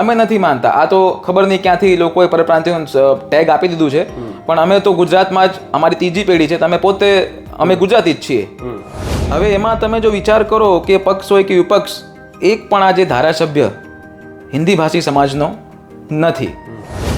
અમે નથી માનતા. આ તો ખબર નહીં ક્યાંથી લોકોએ પરપ્રાંતિય ટેગ આપી દીધું છે. પણ અમે તો ગુજરાતમાં જ અમારી ત્રીજી પેઢી છે. તમે પોતે અમે ગુજરાતી જ છીએ. હવે એમાં તમે જો વિચાર કરો કે પક્ષ હોય કે વિપક્ષ એક પણ આ જે ધારાસભ્ય હિન્દી ભાષી સમાજનો નથી.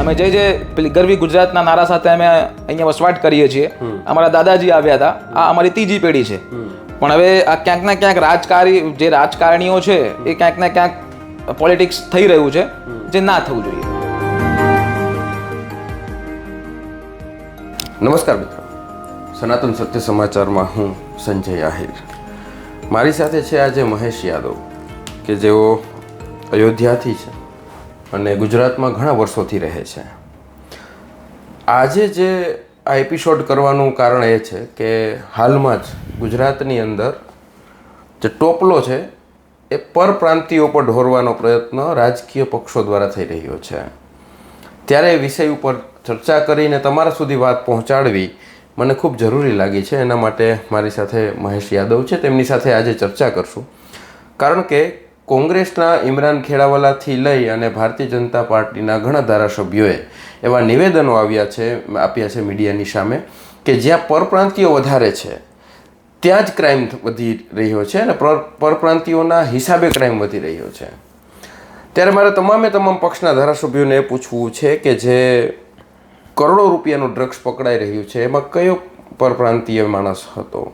અમે જે જે પેલી ગરવી ગુજરાતના નારા સાથે અમે અહીંયા વસવાટ કરીએ છીએ. અમારા દાદાજી આવ્યા હતા. આ અમારી ત્રીજી પેઢી છે. પણ હવે આ ક્યાંક ને ક્યાંક રાજકારી જે રાજકારણીઓ છે એ ક્યાંક ને ક્યાંક પોલિટિક્સ થઈ રહ્યું છે જે ના થવું જોઈએ. નમસ્કાર મિત્રો. સનાતન સત્ય સમાચારમાં હું સંજય આહિર. મારી સાથે છે આજે મહેશ યાદવ કે જેઓ અયોધ્યાથી છે અને ગુજરાતમાં ઘણા વર્ષોથી રહે છે. આજે જે આ એપિસોડ કરવાનું કારણ એ છે કે હાલમાં જ ગુજરાતની અંદર જે ટોપલો છે એ પરપ્રાંતિયો પર ઢોરવાનો પ્રયત્ન રાજકીય પક્ષો દ્વારા થઈ રહ્યો છે. ત્યારે એ વિષય ઉપર ચર્ચા કરીને તમારા સુધી વાત પહોંચાડવી મને ખૂબ જરૂરી લાગી છે. એના માટે મારી સાથે મહેશ યાદવ છે. તેમની સાથે આજે ચર્ચા કરશું. કારણ કે કોંગ્રેસના ઇમરાન ખેડાવાલાથી લઈ અને ભારતીય જનતા પાર્ટીના ઘણા ધારાસભ્યોએ એવા નિવેદનો આવ્યા છે, આપ્યા છે મીડિયાની સામે કે જ્યાં પરપ્રાંતિયો વધારે છે. ત્યાં જ ક્રાઇમ વધી રહ્યો છે અને પર- પરપ્રાંતિયોના હિસાબે ક્રાઇમ વધી રહ્યો છે. ત્યારે મારે તમામે તમામ પક્ષના ધારાસભ્યોને એ પૂછવું છે કે જે કરોડો રૂપિયાનું ડ્રગ્સ પકડાઈ રહ્યું છે, એમાં કયો પરપ્રાંતીય માણસ હતો?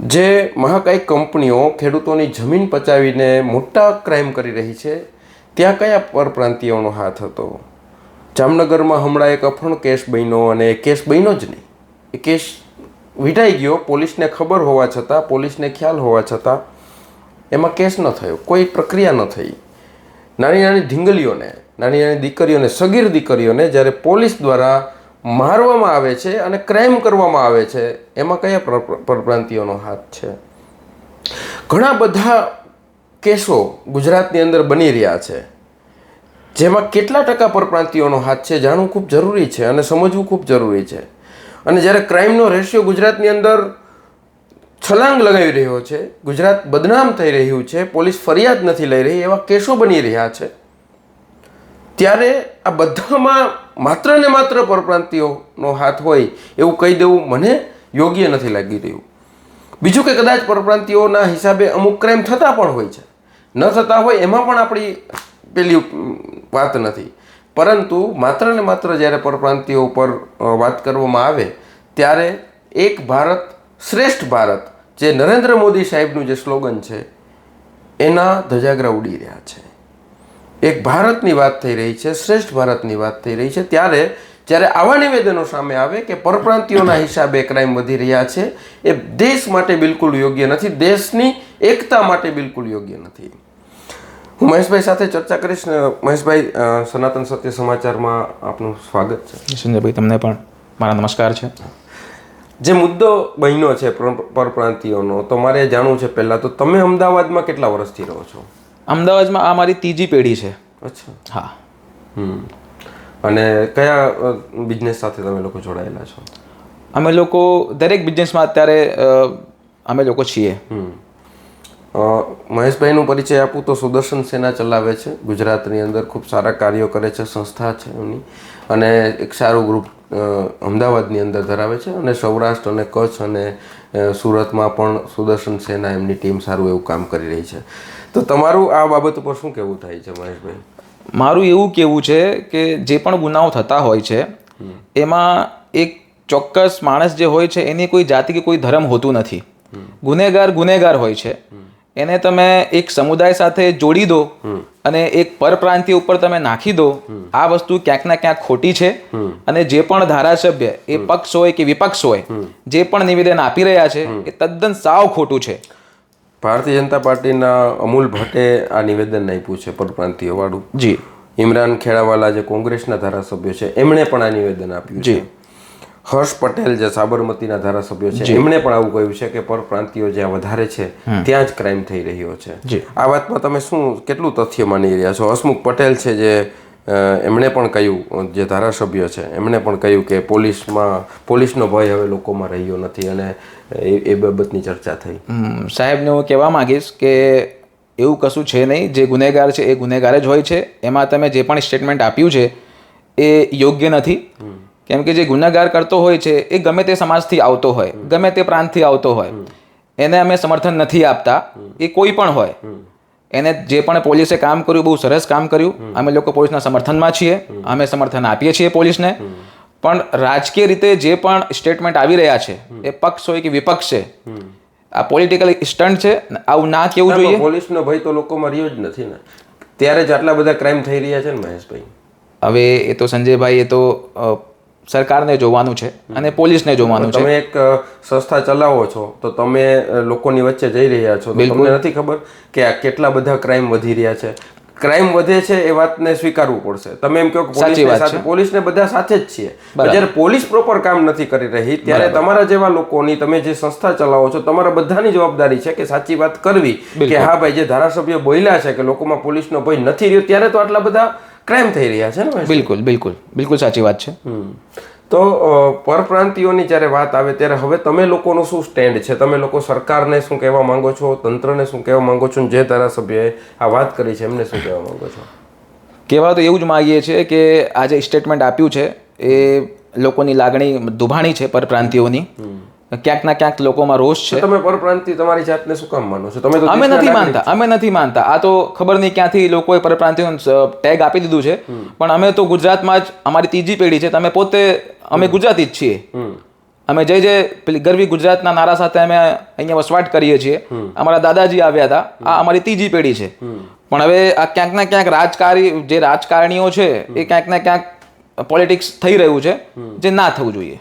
જે મહાકાય કંપનીઓ ખેડૂતોની જમીન પચાવીને મોટા ક્રાઇમ કરી રહી છે, ત્યાં કયા પરપ્રાંતિયોનો હાથ હતો? જામનગરમાં હમણાં એક અફણ કેસ બન્યો અને એ કેસ બન્યો જ નહીં. એ કેસ વીટાઈ ગયો, પોલીસને ખબર હોવા છતાં, પોલીસને ખ્યાલ હોવા છતાં એમાં કેસ ન થયો, કોઈ પ્રક્રિયા ન થઈ. નાની નાની ઢીંગલીઓને, નાની નાની દીકરીઓને, સગીર દીકરીઓને જ્યારે પોલીસ દ્વારા મારવામાં આવે છે અને ક્રાઇમ કરવામાં આવે છે, એમાં કયા પરપ્રાંતિઓનો હાથ છે? ઘણા બધા કેસો ગુજરાતની અંદર બની રહ્યા છે, જેમાં કેટલા ટકા પરપ્રાંતિઓનો હાથ છે જાણવું ખૂબ જરૂરી છે અને સમજવું ખૂબ જરૂરી છે. અને જ્યારે ક્રાઇમનો રેશિયો ગુજરાતની અંદર છલાંગ લગાવી રહ્યો છે, ગુજરાત બદનામ થઈ રહ્યું છે, પોલીસ ફરિયાદ નથી લઈ રહી, એવા કેસો બની રહ્યા છે. ત્યારે આ બધામાં માત્ર ને માત્ર પરપ્રાંતિઓનો હાથ હોય એવું કહી દેવું મને યોગ્ય નથી લાગી રહ્યું. બીજું કે કદાચ પરપ્રાંતિઓના હિસાબે અમુક ક્રાઇમ થતા પણ હોય છે. ન થતા હોય એમાં પણ આપણી પેલી વાત નથી. પરંતુ માત્ર ને માત્ર જ્યારે પરપ્રાંતિયો ઉપર વાત કરવામાં આવે, ત્યારે એક ભારત શ્રેષ્ઠ ભારત, જે નરેન્દ્ર મોદી સાહેબનું જે સ્લોગન છે, એના ધજાગરા ઉડી રહ્યા છે. એક ભારતની વાત થઈ રહી છે, શ્રેષ્ઠ ભારતની વાત થઈ રહી છે, ત્યારે જ્યારે આવા નિવેદનો સામે આવે કે પરપ્રાંતિઓના હિસાબે ક્રાઇમ વધી રહ્યા છે, એ દેશ માટે બિલકુલ યોગ્ય નથી, દેશની એકતા માટે બિલકુલ યોગ્ય નથી. હું મહેશભાઈ સાથે ચર્ચા કરીશ ને મહેશભાઈ સનાતન સત્ય સમાચારમાં આપનું સ્વાગત છે. સંજયભાઈ તમને પણ મારા નમસ્કાર છે. જે મુદ્દો બન્યો છે પરપ્રાંતિઓનો તો મારે જાણવું છે પહેલાં તો તમે અમદાવાદમાં કેટલા વર્ષથી રહો છો? અમદાવાદમાં આ મારી ત્રીજી પેઢી છે. અચ્છા. હા. અને કયા બિઝનેસ સાથે તમે લોકો જોડાયેલા છો? અમે લોકો દરેક બિઝનેસમાં અત્યારે અમે લોકો છીએ. મહેશભાઈનું પરિચય આપું તો સુદર્શન સેના ચલાવે છે. ગુજરાતની અંદર ખૂબ સારા કાર્યો કરે છે સંસ્થા છે એમની. અને એક સારું ગ્રુપ અમદાવાદની અંદર ધરાવે છે અને સૌરાષ્ટ્ર અને કચ્છ અને સુરતમાં પણ સુદર્શન સેના એમની ટીમ સારું એવું કામ કરી રહી છે. તો તમારું આ બાબત ઉપર શું કહેવું થાય છે મહેશભાઈ? મારું એવું કેવું છે કે જે પણ ગુનાઓ થતા હોય છે એમાં એક ચોક્કસ માણસ જે હોય છે એની કોઈ જાતિ કે કોઈ ધર્મ હોતું નથી. ગુનેગાર ગુનેગાર હોય છે. એને તમે એક સમુદાય સાથે જોડી દો અને એક પરપ્રાંતિય ઉપર તમે નાખી દો આ વસ્તુ ક્યાંક ના ક્યાંક ખોટી છે. અને જે પણ ધારાસભ્ય એ પક્ષ હોય કે વિપક્ષ હોય જે પણ નિવેદન આપી રહ્યા છે એ તદ્દન સાવ ખોટું છે. ભારતીય જનતા પાર્ટીના અમૂલ ભટ્ટે આ નિવેદન આપ્યું છે પરપ્રાંતિયો વાળું. જી. ઇમરાન ખેડાવાલા જે કોંગ્રેસના ધારાસભ્યો છે એમણે પણ આ નિવેદન આપ્યું છે. હર્ષ પટેલ જે સાબરમતીના ધારાસભ્યો છે એમણે પણ આવું કહ્યું છે કે પરપ્રાંતિયો જ્યાં વધારે છે ત્યાં જ ક્રાઇમ થઈ રહ્યો છે. આ વાતમાં તમે શું કેટલું તથ્ય માની રહ્યા છો? હસમુખ પટેલ છે જે એમણે પણ કહ્યું જે ધારાસભ્ય છે એમણે પણ કહ્યું કે પોલીસમાં પોલીસનો ભય હવે લોકોમાં રહ્યો નથી અને એ એ બાબતની ચર્ચા થઈ. સાહેબને હું કહેવા માંગીશ કે એવું કશું છે નહીં જે ગુનેગાર છે એ ગુનેગાર જ હોય છે. એમાં તમે જે પણ સ્ટેટમેન્ટ આપ્યું છે એ યોગ્ય નથી. કેમ કે જે ગુનેગાર કરતો હોય છે એ ગમે તે સમાજથી આવતો હોય ગમે તે પ્રાંતથી આવતો હોય એને અમે સમર્થન નથી આપતા એ કોઈ પણ હોય. એને જે પણ પોલીસે કામ કર્યું બહુ સરસ કામ કર્યું અમે લોકો પોલીસના સમર્થનમાં છીએ અમે સમર્થન આપીએ છીએ પોલીસને પણ રાજકીય રીતે જે પણ સ્ટેટમેન્ટ આવી રહ્યા છે એ પક્ષ હોય કે વિપક્ષ છે આ પોલિટિકલ સ્ટન્ટ છે આવું ના કેવું જોઈએ? પોલીસનો ભય તો લોકોમાં રહ્યો જ નથી ને. ત્યારે જ આટલા બધા ક્રાઇમ થઈ રહ્યા છે ને મહેશભાઈ? હવે એ તો સંજયભાઈ એ તો સરકારને જોવાનું છે અને પોલીસને જોવાનું છે તમે એક સંસ્થા ચલાવો છો તો તમે લોકોની વચ્ચે જઈ રહ્યા છો. તમને નથી ખબર કે આ કેટલા બધા ક્રાઇમ વધી રહ્યા છે? ક્રાઇમ વધે છે એ વાતને સ્વીકારવું પડશે. તમે એમ કહો કે પોલીસને સાથે પોલીસને બધા સાથે જ છીએ. જ્યારે પોલીસ પ્રોપર કામ નથી કરી રહી ત્યારે તમારા જેવા લોકોની તમે જે સંસ્થા ચલાવો છો તમારા બધાની જવાબદારી છે કે સાચી વાત કરવી. કે હા ભાઈ જે ધારાસભ્ય બોલ્યા છે કે લોકોમાં પોલીસનો ભય નથી રહ્યો ત્યારે તો આટલા બધા ક્રાઇમ થઈ રહ્યા છે ને બિલકુલ બિલકુલ. બિલકુલ સાચી વાત છે. તો પરપ્રાંતિઓની જ્યારે વાત આવે ત્યારે હવે તમે લોકોનું શું સ્ટેન્ડ છે? તમે લોકો સરકારને શું કહેવા માંગો છો? તંત્રને શું કહેવા માંગો છો? જે ધારાસભ્યએ આ વાત કરી છે એમને શું કહેવા માંગો છો? કહેવા તો એવું જ માગીએ છીએ કે આ જે સ્ટેટમેન્ટ આપ્યું છે એ લોકોની લાગણી દુભાણી છે પરપ્રાંતિયોની. ક્યાંક ના ક્યાંક લોકોમાં રોષ છે. તમે પરપ્રાંતિ તમારી જાતને શું કામ માનો છો? તમે તો અમે નથી માનતા અમે નથી માનતા. આ તો ખબર નહીં ક્યાંથી લોકોએ પરપ્રાંતિયો ટેગ આપી દીધું છે. પણ અમે તો ગુજરાતમાં જ અમારી ત્રીજી પેઢી છે. તમે પોતે અમે ગુજરાતી જ છીએ. અમે જય જય પેલી ગરવી ગુજરાતના નારા સાથે અમે અહીંયા વસવાટ કરીએ છીએ. અમારા દાદાજી આવ્યા હતા. આ અમારી ત્રીજી પેઢી છે. પણ હવે આ ક્યાંક ના ક્યાંક રાજકારી જે રાજકારણીઓ છે એ ક્યાંક ને ક્યાંક પોલિટિક્સ થઈ રહ્યું છે જે ના થવું જોઈએ.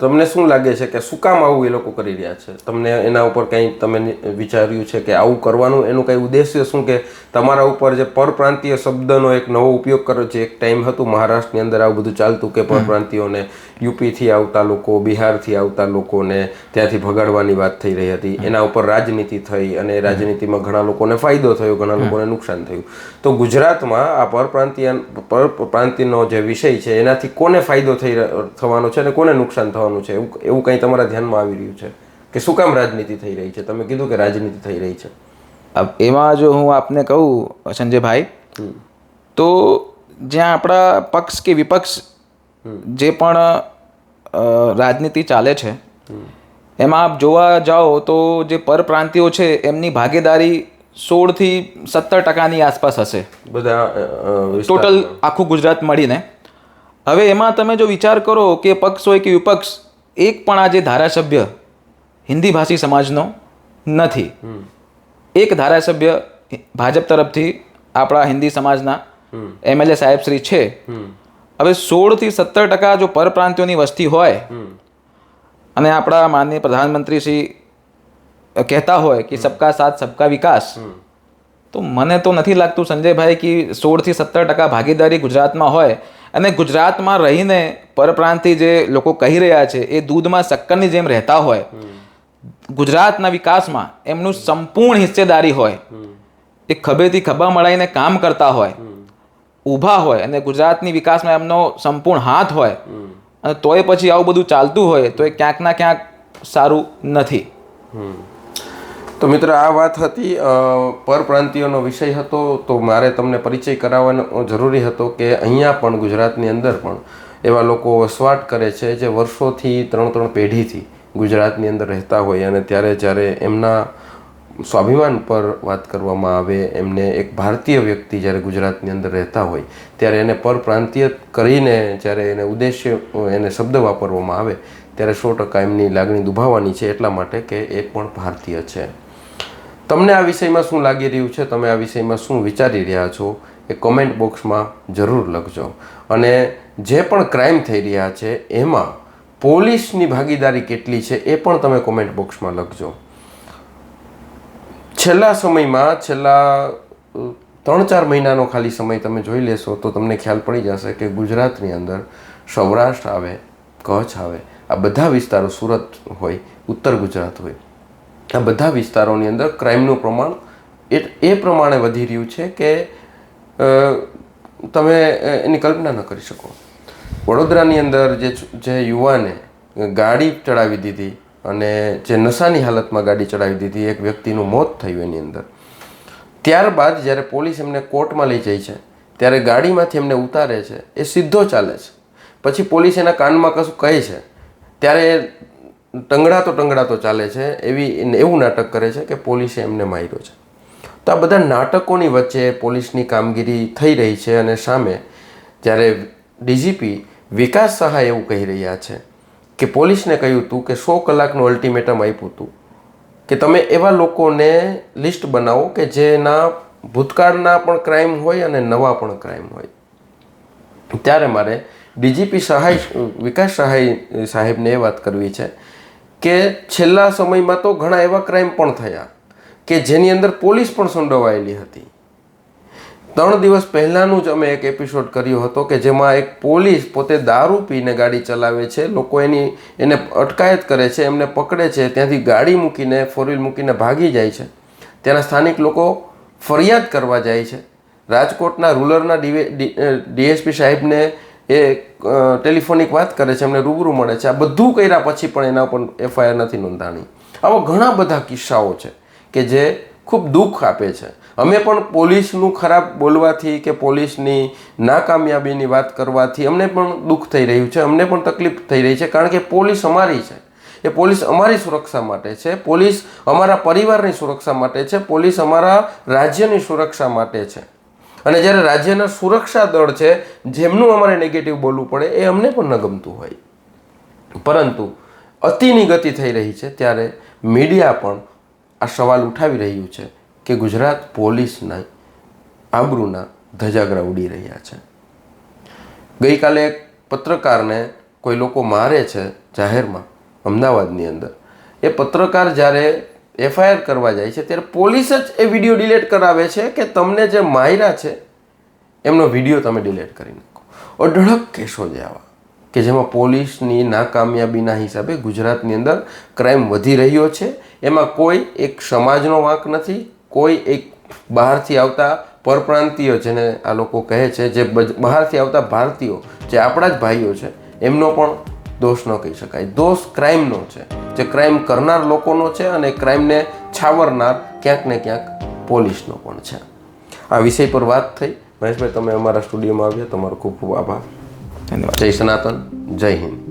તમને શું લાગે છે કે શું કામ આવું એ લોકો કરી રહ્યા છે? તમને એના ઉપર કંઈ તમે વિચાર્યું છે કે આવું કરવાનું? એનું કંઈ ઉદ્દેશ્ય શું કે તમારા ઉપર જે પરપ્રાંતીય શબ્દનો એક નવો ઉપયોગ કર્યો છે? એક ટાઈમ હતું મહારાષ્ટ્રની અંદર આવું બધું ચાલતું કે પરપ્રાંતિયોને યુપીથી આવતા લોકો બિહારથી આવતા લોકોને ત્યાંથી ભગાડવાની વાત થઈ રહી હતી. એના ઉપર રાજનીતિ થઈ અને રાજનીતિમાં ઘણા લોકોને ફાયદો થયો ઘણા લોકોને નુકસાન થયું. તો ગુજરાતમાં આ પરપ્રાંતીય પરપ્રાંતિનો જે વિષય છે એનાથી કોને ફાયદો થઈ થવાનો છે અને કોને નુકસાન થવાનું છે? એવું એવું કંઈ તમારા ધ્યાનમાં આવી રહ્યું છે? કે શું કામ રાજનીતિ થઈ રહી છે? તમે કીધું કે રાજનીતિ થઈ રહી છે. એમાં જો હું આપને કહું સંજયભાઈ તો જ્યાં આપણા પક્ષ કે વિપક્ષ જે પણ રાજનીતિ ચાલે છે એમાં આપ જોવા જાઓ તો જે પરપ્રાંતિયો છે એમની ભાગીદારી સોળથી સત્તર ટકાની આસપાસ હશે. બધા ટોટલ આખું ગુજરાત મળીને. હવે એમાં તમે જો વિચાર કરો કે પક્ષ હોય કે વિપક્ષ એક પણ આજે ધારાસભ્ય હિન્દી ભાષી સમાજનો નથી. એક ધારાસભ્ય ભાજપ તરફથી આપણા હિન્દી સમાજના એમએલએ સાહેબ શ્રી છે. હવે સોળથી સત્તર ટકા જો પરપ્રાંતિઓની વસ્તી હોય અને આપણા માનનીય પ્રધાનમંત્રી શ્રી કહેતા હોય કે સબકા સાથ સબકા વિકાસ તો મને તો નથી લાગતું સંજયભાઈ કે સોળથી સત્તર ટકા ભાગીદારી ગુજરાતમાં હોય અને ગુજરાતમાં રહીને પરપ્રાંતિ જે લોકો કહી રહ્યા છે એ દૂધમાં શક્કરની જેમ રહેતા હોય. ગુજરાતના વિકાસમાં એમનું સંપૂર્ણ હિસ્સેદારી હોય. એ ખભેથી ખભા મળાઈને કામ કરતા હોય. ઊભા હોય અને ગુજરાતની વિકાસમાં એમનો સંપૂર્ણ હાથ હોય અને તોય પછી આવું બધું ચાલતું હોય તો એ ક્યાંક ના ક્યાંક સારું નથી. તો મિત્ર, આ વાત હતી પરપ્રાંતિયોનો વિષય હતો, તો મારે તમને પરિચય કરાવવાનો જરૂરી હતો કે અહીંયા પણ, ગુજરાતની અંદર પણ, એવા લોકો વસવાટ કરે છે જે વર્ષોથી, ત્રણ ત્રણ પેઢીથી ગુજરાતની અંદર રહેતા હોય અને ત્યારે જ્યારે એમના સ્વાભિમાન પર વાત કરવામાં આવે, એમને એક ભારતીય વ્યક્તિ જ્યારે ગુજરાતની અંદર રહેતા હોય, ત્યારે એને પરપ્રાંતીય કરીને જ્યારે એને ઉદ્દેશ્ય, એને શબ્દ વાપરવામાં આવે, ત્યારે સો ટકા એમની લાગણી દુભાવવાની છે એટલા માટે કે એ પણ ભારતીય છે. તમને આ વિષયમાં શું લાગી રહ્યું છે? તમે આ વિષયમાં શું વિચારી રહ્યા છો? એ કોમેન્ટ બોક્સમાં જરૂર લખજો. અને જે પણ ક્રાઇમ થઈ રહ્યા છે, એમાં પોલીસની ભાગીદારી કેટલી છે, એ પણ તમે કોમેન્ટ બોક્સમાં લખજો. છેલ્લા સમયમાં, છેલ્લા ત્રણ ચાર મહિનાનો ખાલી સમય તમે જોઈ લેશો તો તમને ખ્યાલ પડી જશે કે ગુજરાતની અંદર સૌરાષ્ટ્ર આવે, કચ્છ આવે, આ બધા વિસ્તારો સુરત હોય, ઉત્તર ગુજરાત હોય, આ બધા વિસ્તારોની અંદર ક્રાઇમનું પ્રમાણ એ એ પ્રમાણે વધી રહ્યું છે કે તમે એની કલ્પના ન કરી શકો. વડોદરાની અંદર જે જે યુવાને ગાડી ચડાવી દીધી અને જે નશાની હાલતમાં ગાડી ચડાવી દીધી એક વ્યક્તિનું મોત થયું એની અંદર. ત્યારબાદ જ્યારે પોલીસ એમને કોર્ટમાં લઈ જાય છે, ત્યારે ગાડીમાંથી એમને ઉતારે છે, એ સીધો ચાલે છે. પછી પોલીસ એના કાનમાં કશું કહે છે, ત્યારે ટંગડાતો ટંગડાતો ચાલે છે, એવી એવું નાટક કરે છે કે પોલીસે એમને માર્યો છે. તો આ બધા નાટકોની વચ્ચે પોલીસની કામગીરી થઈ રહી છે અને સામે જ્યારે ડીજીપી વિકાસ સહાય એવું કહી રહ્યા છે કે પોલીસને કહ્યું હતું કે સો કલાકનું અલ્ટિમેટમ આપ્યું હતું કે તમે એવા લોકોને લિસ્ટ બનાવો કે જેના ભૂતકાળના પણ ક્રાઇમ હોય અને નવા પણ ક્રાઇમ હોય. ત્યારે મારે ડીજીપી સહાય, વિકાસ સહાય સાહેબને એ વાત કરવી છે કે છેલ્લા સમયમાં તો ઘણા એવા ક્રાઇમ પણ થયા કે જેની અંદર પોલીસ પણ સંડોવાયેલી હતી. ત્રણ દિવસ પહેલાંનું જ અમે એક એપિસોડ કર્યો હતો કે જેમાં એક પોલીસ પોતે દારૂ પીને ગાડી ચલાવે છે, લોકો એની, એને અટકાયત કરે છે, એમને પકડે છે, ત્યાંથી ગાડી મૂકીને ફોર વ્હીલ મૂકીને ભાગી જાય છે. ત્યાંના સ્થાનિક લોકો ફરિયાદ કરવા જાય છે. રાજકોટના રૂરલના ડીએસપી સાહેબને એ ટેલિફોનિક વાત કરે છે, એમને રૂબરૂ મળે છે. આ બધું કર્યા પછી પણ એના ઉપર એફઆઈઆર નથી નોંધાણી. આવા ઘણા બધા કિસ્સાઓ છે કે જે ખૂબ દુઃખ આપે છે. અમે પણ પોલીસનું ખરાબ બોલવાથી કે પોલીસની નાકામયાબીની વાત કરવાથી અમને પણ દુઃખ થઈ રહ્યું છે. અમને પણ તકલીફ થઈ રહી છે કારણ કે પોલીસ અમારી છે. એ પોલીસ અમારી સુરક્ષા માટે છે. પોલીસ અમારા પરિવારની સુરક્ષા માટે છે. પોલીસ અમારા રાજ્યની સુરક્ષા માટે છે. અને જ્યારે રાજ્યના સુરક્ષા દળ છે, જેમનું અમારે નેગેટિવ બોલવું પડે, એ અમને પણ ન ગમતું હોય. પરંતુ અતિની ગતિ થઈ રહી છે. ત્યારે મીડિયા પણ આ સવાલ ઉઠાવી રહ્યું છે કે ગુજરાત પોલીસના આબરૂના ધજાગરા ઉડી રહ્યા છે. ગઈકાલે એક પત્રકારને કોઈ લોકો મારે છે જાહેરમાં, અમદાવાદની અંદર. એ પત્રકાર જ્યારે એફઆઈઆર કરવા જાય છે ત્યારે પોલીસ જ એ વીડિયો ડિલેટ કરાવે છે કે તમને જે માયરા છે એમનો વીડિયો તમે ડિલેટ કરી નાખો. અઢળક કેસો જે આવા કે જેમાં પોલીસની નાકામયાબીના હિસાબે ગુજરાતની અંદર ક્રાઇમ વધી રહ્યો છે એમાં કોઈ એક સમાજનો વાંક નથી કોઈ એક બહારથી આવતા પરપ્રાંતિયો જેને આ લોકો કહે છે જે બહારથી આવતા ભારતીયો જે આપણા જ ભાઈઓ છે એમનો પણ દોષ ન કહી શકાય. દોષ ક્રાઇમનો છે. જે ક્રાઇમ કરનાર લોકોનો છે અને ક્રાઇમને છાવરનાર ક્યાંક ને ક્યાંક પોલીસનો પણ છે. આ વિષય પર વાત થઈ. મહેશભાઈ તમે અમારા સ્ટુડિયોમાં આવ્યા. તમારો ખૂબ ખૂબ આભાર. ધન્યવાદ. જય સનાતન. જય હિન્દ.